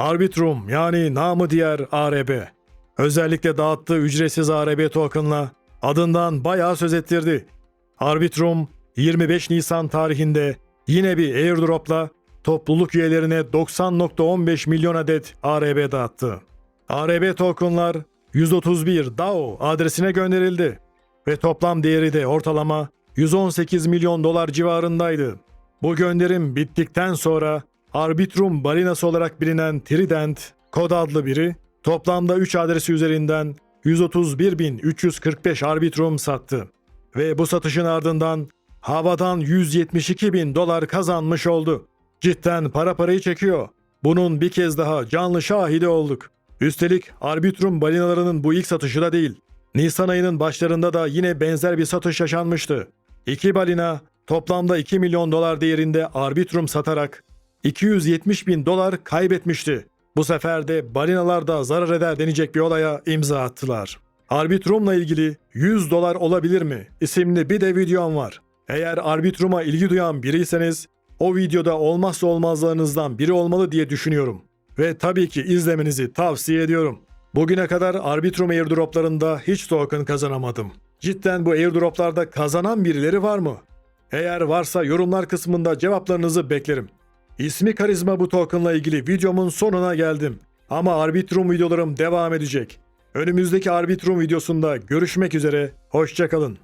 Arbitrum yani namı diğer ARB. Özellikle dağıttığı ücretsiz ARB token'la adından bayağı söz ettirdi. Arbitrum 25 Nisan tarihinde yine bir airdrop'la topluluk üyelerine 90.15 milyon adet ARB dağıttı. ARB tokenlar 131 DAO adresine gönderildi ve toplam değeri de ortalama 118 milyon dolar civarındaydı. Bu gönderim bittikten sonra Arbitrum balinası olarak bilinen Trident, kod adlı biri, toplamda 3 adresi üzerinden 131.345 Arbitrum sattı. Ve bu satışın ardından havadan 172 bin dolar kazanmış oldu. Cidden para parayı çekiyor. Bunun bir kez daha canlı şahidi olduk. Üstelik Arbitrum balinalarının bu ilk satışı da değil. Nisan ayının başlarında da yine benzer bir satış yaşanmıştı. İki balina toplamda 2 milyon dolar değerinde Arbitrum satarak 270 bin dolar kaybetmişti. Bu sefer de balinalar da zarar eder denecek bir olaya imza attılar. Arbitrum'la ilgili 100 dolar olabilir mi isimli bir de videom var. Eğer Arbitrum'a ilgi duyan biriyseniz o videoda olmazsa olmazlarınızdan biri olmalı diye düşünüyorum. Ve tabii ki izlemenizi tavsiye ediyorum. Bugüne kadar Arbitrum airdroplarında hiç token kazanamadım. Cidden bu airdroplarda kazanan birileri var mı? Eğer varsa yorumlar kısmında cevaplarınızı beklerim. İsmi Karizma bu tokenla ilgili videomun sonuna geldim. Ama Arbitrum videolarım devam edecek. Önümüzdeki Arbitrum videosunda görüşmek üzere, hoşçakalın.